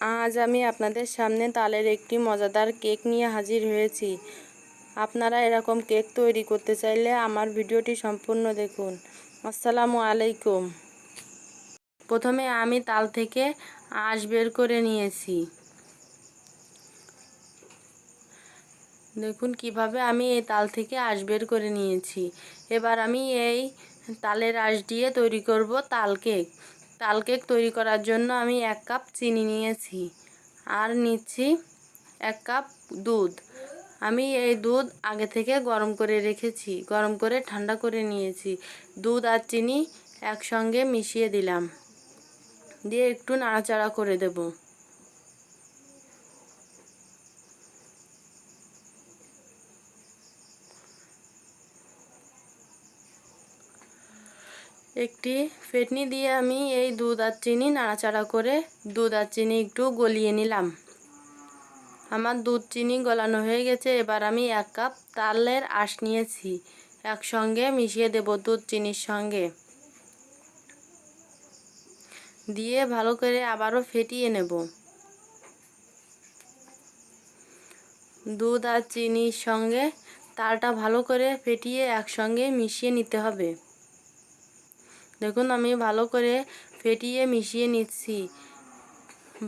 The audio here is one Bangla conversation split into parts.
আজ আমি আপনাদের সামনে তালের একটি মজাদার কেক নিয়ে হাজির হয়েছি। আপনারা এরকম কেক তৈরি করতে চাইলে আমার ভিডিওটি সম্পূর্ণ দেখুন। আসসালামু আলাইকুম। প্রথমে আমি তাল থেকে আঁশ বের করে নিয়েছি। দেখুন কীভাবে আমি এই তাল থেকে আঁশ বের করে নিয়েছি। এবার আমি এই তালের আঁশ দিয়ে তৈরি করব তাল কেক। তাল কেক তৈরি করার জন্য আমি এক কাপ চিনি নিয়েছি আর নিচ্ছি এক কাপ দুধ। আমি এই দুধ আগে থেকে গরম করে রেখেছি, গরম করে ঠান্ডা করে নিয়েছি। দুধ আর চিনি একসঙ্গে মিশিয়ে দিলাম। দিয়ে একটু নাড়াচাড়া করে দেব। একটি ফেটনি দিয়ে আমি এই দুধ আর চিনি নাড়াচাড়া করে দুধ আর চিনি একটু গলিয়ে নিলাম। আমার দুধ চিনি গলানো হয়ে গেছে, এবার আমি এক কাপ তালের আঁশ নিয়েছি, একসঙ্গে মিশিয়ে দেব দুধ চিনির সঙ্গে। দিয়ে ভালো করে আবারও ফেটিয়ে নেব। দুধ আর চিনির সঙ্গে তালটা ভালো করে ফেটিয়ে একসঙ্গে মিশিয়ে নিতে হবে। দেখুন, আমি ভালো করে ফেটিয়ে মিশিয়ে নিচ্ছি।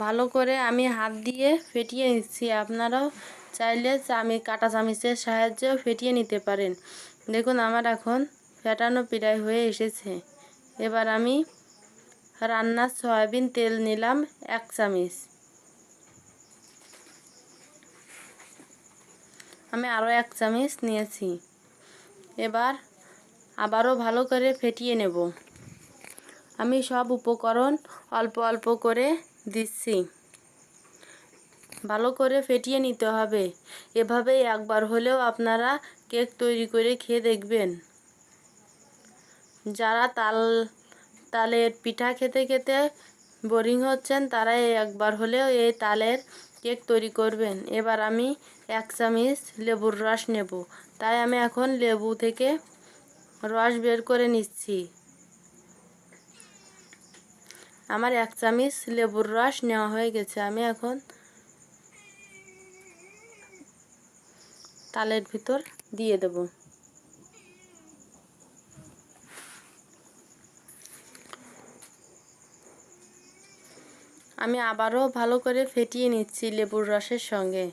ভালো করে আমি হাত দিয়ে ফেটিয়ে নিচ্ছি। আপনারাও চাইলে আমি কাটা চামিচের সাহায্যেও ফেটিয়ে নিতে পারেন। দেখুন, আমার এখন ফেটানো প্রায় হয়ে এসেছে। এবার আমি রান্নার সয়াবিন তেল নিলাম এক চামিচ। আমি আরও এক চামিচ নিয়েছি। এবার আবারও ভালো করে ফেটিয়ে নেব। আমি সব উপকরণ অল্প অল্প করে দিচ্ছি। ভালো করে ফেটিয়ে নিতে হবে। এভাবেই একবার হলেও আপনারা কেক তৈরি করে খেয়ে দেখবেন। যারা তাল, তালের পিঠা খেতে খেতে বোরিং হচ্ছেন তারা একবার হলেও এই তালের কেক তৈরি করবেন। এবার আমি এক চামিচ লেবুর রস নেব। তাই আমি এখন লেবু থেকে রস বের করে নিচ্ছি। আমার এক চামিচ লেবুর রস নেওয়া হয়ে গেছে। আমি এখন তালের ভিতর দিয়ে দেব। আমি আবারও ভালো করে ফেটিয়ে নিচ্ছি লেবুর রসের সঙ্গে।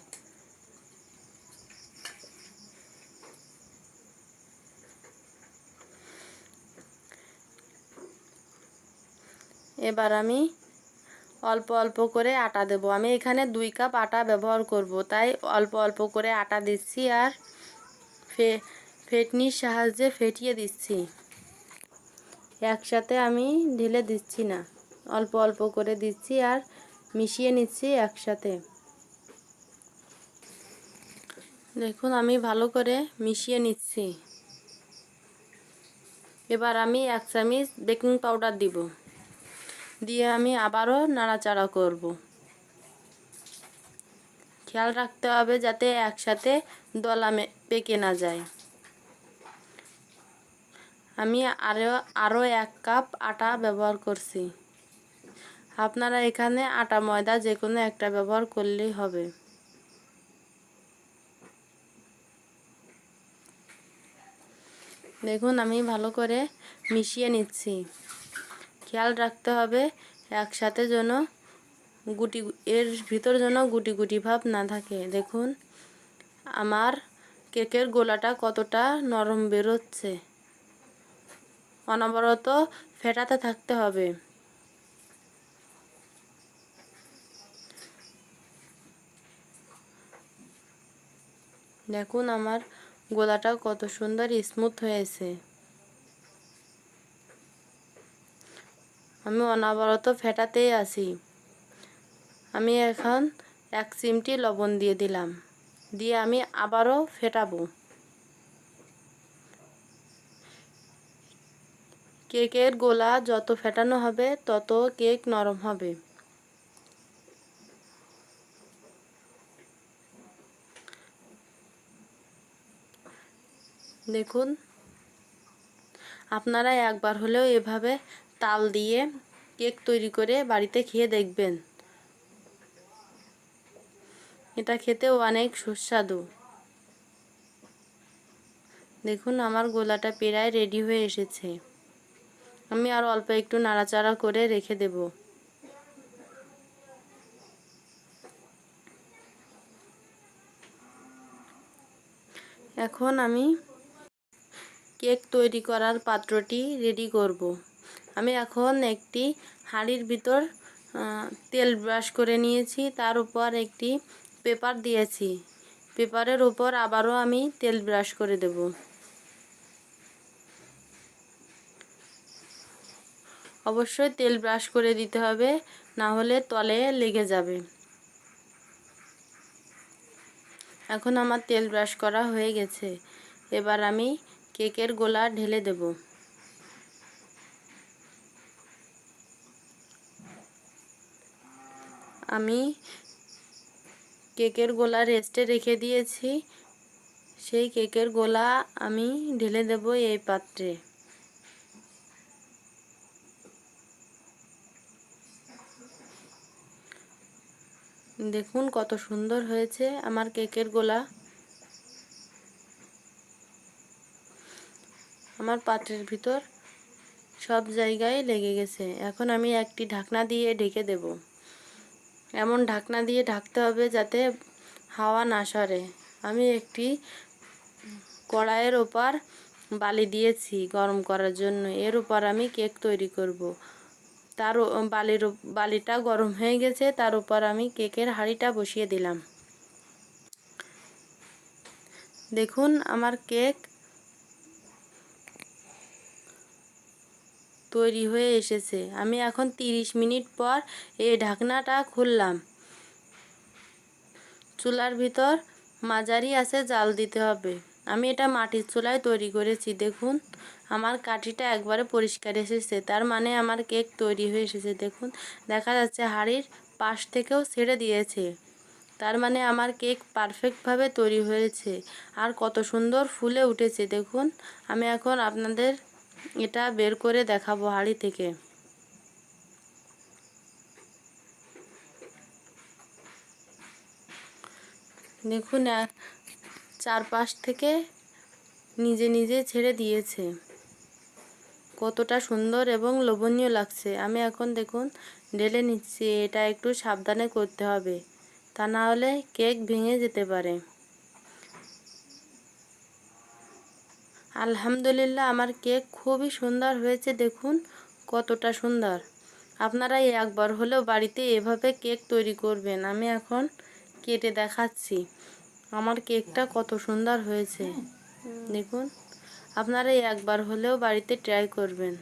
এবার আমি অল্প অল্প করে আটা দেব। আমি এখানে দুই কাপ আটা ব্যবহার করব। তাই অল্প অল্প করে আটা দিচ্ছি আর ফে, ফেটনির সাহায্যে ফেটিয়ে দিচ্ছি। একসাথে আমি ঢেলে দিচ্ছি না। অল্প অল্প করে দিচ্ছি আর মিশিয়ে নিচ্ছি একসাথে। দেখুন, আমি ভালো করে মিশিয়ে নিচ্ছি। এবার আমি এক চামচ বেকিং পাউডার দিব। দিয়ে আমি আবারও নাড়াচাড়া করব। খেয়াল রাখতে হবে যাতে একসাথে দলা পেকে না যায়। আমি আরও আরও এক কাপ আটা ব্যবহার করছি। আপনারা এখানে আটা, ময়দা যে কোনো একটা ব্যবহার করলেই হবে। দেখুন, আমি ভালো করে মিশিয়ে নিচ্ছি। খেয়াল রাখতে হবে একসাথে যেন গুটি এর ভিতর যেন গুটি গুটি ভাব না থাকে। দেখুন, আমার কেকের গোলাটা কতটা নরম বেরোচ্ছে। অনবরত ফেটাতে থাকতে হবে। দেখুন, আমার গোলাটা কত সুন্দর স্মুথ হয়েছে। আমি অনবরত ফেটাতেই আছি আমি এখন এক চিমটি লবণ দিয়ে দিলাম। দিয়ে আমি আবারও ফেটাবো। কেকের গোলা যত ফেটানো হবে, তত কেক নরম হবে। দেখুন, আপনারা একবার হলেও এভাবে তাল দিয়ে কেক তৈরি করে বাড়িতে খেয়ে দেখবেন। এটা খেতেও অনেক সুস্বাদু। দেখুন, আমার গোলাটা প্রায় রেডি হয়ে এসেছে। আমি আর অল্প একটু নাড়াচাড়া করে রেখে দেব। এখন আমি কেক তৈরি করার পাত্রটি রেডি করব। আমি এখন একটি হাঁড়ির ভিতর তেল ব্রাশ করে নিয়েছি। তার উপর একটি পেপার দিয়েছি। পেপারের উপর আবারও আমি তেল ব্রাশ করে দেব। অবশ্যই তেল ব্রাশ করে দিতে হবে, না হলে তলে লেগে যাবে। এখন আমার তেল ব্রাশ করা হয়ে গেছে। এবার আমি কেকের গোলা ঢেলে দেব। আমি কেকের গোলা রেস্টে রেখে দিয়েছি। সেই কেকের গোলা আমি ঢেলে দেব এই পাত্রে। দেখুন কত সুন্দর হয়েছে আমার কেকের গোলা। আমার পাত্রের ভিতর সব জায়গায় লেগে গেছে। এখন আমি একটি ঢাকনা দিয়ে ঢেকে দেব। এমন ঢাকনা দিয়ে ঢাকতে হবে যাতে হাওয়া না সরে। আমি একটি কড়াইয়ের ওপর বালি দিয়েছি গরম করার জন্য। এর উপর আমি কেক তৈরি করব। তার বালির বালিটা গরম হয়ে গেছে, তার উপর আমি কেকের হাঁড়িটা বসিয়ে দিলাম। দেখুন, আমার কেক তৈরি হয়ে এসেছে। আমি এখন তিরিশ মিনিট পর এই ঢাকনাটা খুললাম। চুলার ভিতর মাঝারি আছে, জাল দিতে হবে। আমি এটা মাটির চুলায় তৈরি করেছি। দেখুন, আমার কাঠিটা একবারে পরিষ্কার এসেছে। তার মানে আমার কেক তৈরি হয়ে এসেছে। দেখুন, দেখা যাচ্ছে হাঁড়ির পাশ থেকেও ছেড়ে দিয়েছে। তার মানে আমার কেক পারফেক্টভাবে তৈরি হয়েছে। আর কত সুন্দর ফুলে উঠেছে। দেখুন, আমি এখন আপনাদের এটা বের করে দেখাবো হাড়ি থেকে। দেখুন চারপাশ থেকে নিজে নিজে ছেড়ে দিয়েছে। কতটা সুন্দর এবং লোভনীয় লাগছে। আমি এখন দেখুন, ঢেলে নিচ্ছি। এটা একটু সাবধানে করতে হবে। তা না হলে কেক ভেঙে যেতে পারে। আলহামদুলিল্লাহ, আমার কেক খুবই সুন্দর হয়েছে। দেখুন কতটা সুন্দর। আপনারা একবার হলেও বাড়িতে এভাবে কেক তৈরি করবেন। আমি এখন কেটে দেখাচ্ছি। আমার কেকটা কত সুন্দর হয়েছে। দেখুন আপনারা একবার হলেও বাড়িতে ট্রাই করবেন।